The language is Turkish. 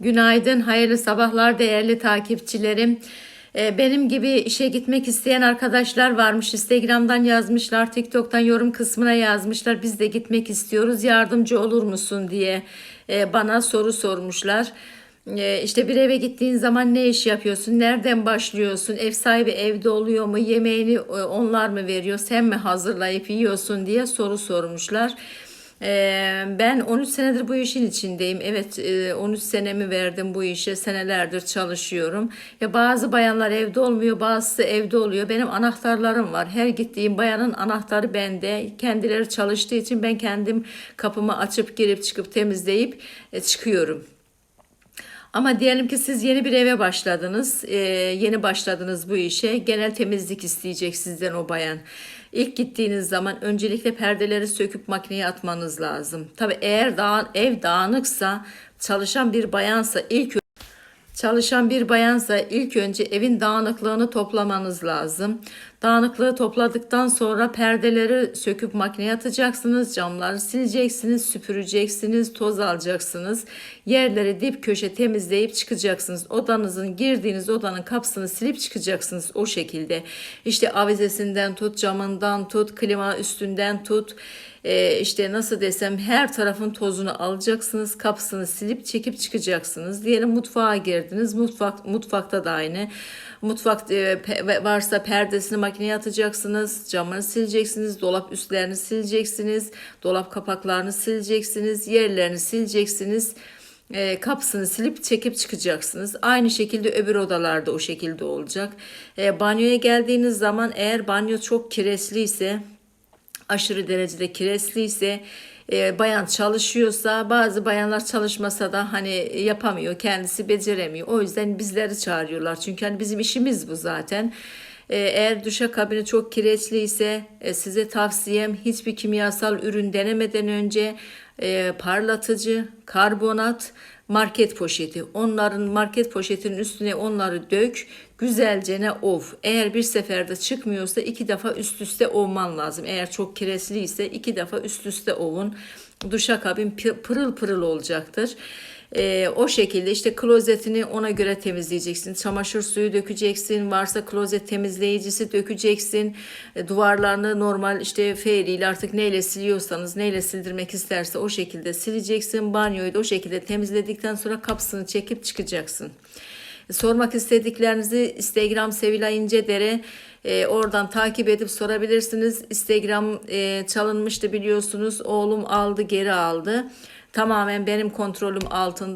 Günaydın, hayırlı sabahlar değerli takipçilerim. Ee, Benim gibi işe gitmek isteyen arkadaşlar varmış. Instagram'dan yazmışlar, TikTok'tan yorum kısmına yazmışlar. Biz de gitmek istiyoruz, yardımcı olur musun diye e, bana soru sormuşlar. Ee, İşte bir eve gittiğin zaman ne iş yapıyorsun? Nereden başlıyorsun? Ev sahibi evde oluyor mu? Yemeğini e, onlar mı veriyor? Sen mi hazırlayıp yiyorsun diye soru sormuşlar. Ee, Ben 13 senedir bu işin içindeyim. Evet, e, 13 senemi verdim bu işe. Senelerdir çalışıyorum. Ya bazı bayanlar evde olmuyor, bazısı evde oluyor. Benim anahtarlarım var. Her gittiğim bayanın anahtarı bende. Kendileri çalıştığı için ben kendim kapımı açıp girip çıkıp temizleyip e, çıkıyorum. Ama diyelim ki siz yeni bir eve başladınız, e, yeni başladınız bu işe. Genel temizlik isteyecek sizden o bayan. İlk gittiğiniz zaman öncelikle perdeleri söküp makineye atmanız lazım. Tabii eğer dağ, ev dağınıksa, çalışan bir bayansa ilk Çalışan bir bayansa ilk önce evin dağınıklığını toplamanız lazım. Dağınıklığı topladıktan sonra perdeleri söküp makineye atacaksınız, camları sileceksiniz, süpüreceksiniz, toz alacaksınız. Yerleri dip köşe temizleyip çıkacaksınız. Odanızın girdiğiniz odanın kapısını silip çıkacaksınız o şekilde. İşte avizesinden tut, camından tut, klima üstünden tut e, işte nasıl desem her tarafın tozunu alacaksınız. Kapısını silip çekip çıkacaksınız. Diyelim mutfağa girdiniz. Mutfak mutfakta da aynı. Mutfak e, varsa perdesini makineye atacaksınız. Camını sileceksiniz. Dolap üstlerini sileceksiniz. Dolap kapaklarını sileceksiniz. Yerlerini sileceksiniz. E, kapısını silip çekip çıkacaksınız. Aynı şekilde öbür odalarda o şekilde olacak. E, banyoya geldiğiniz zaman eğer banyo çok kireçliyse aşırı derecede kireçliyse e, bayan çalışıyorsa bazı bayanlar çalışmasa da hani yapamıyor kendisi beceremiyor o yüzden bizleri çağırıyorlar çünkü hani bizim işimiz bu zaten E, eğer duşakabini çok kireçliyse e, size tavsiyem hiçbir kimyasal ürün denemeden önce e, parlatıcı karbonat market poşeti. Onların market poşetinin üstüne onları dök. Güzelce ne ov. Eğer bir seferde çıkmıyorsa iki defa üst üste ovman lazım. Eğer çok kireçliyse iki defa üst üste ovun. Duşakabin pırıl pırıl olacaktır. Ee, o şekilde işte klozetini ona göre temizleyeceksin. Çamaşır suyu dökeceksin. Varsa klozet temizleyicisi dökeceksin. E, duvarlarını normal işte feeriyle artık neyle siliyorsanız neyle sildirmek isterse o şekilde sileceksin. Banyoyu da o şekilde temizledikten sonra kapısını çekip çıkacaksın. Sormak istediklerinizi Instagram Sevilay İncedere e, oradan takip edip sorabilirsiniz. Instagram e, çalınmıştı biliyorsunuz. Oğlum aldı geri aldı. Tamamen benim kontrolüm altında.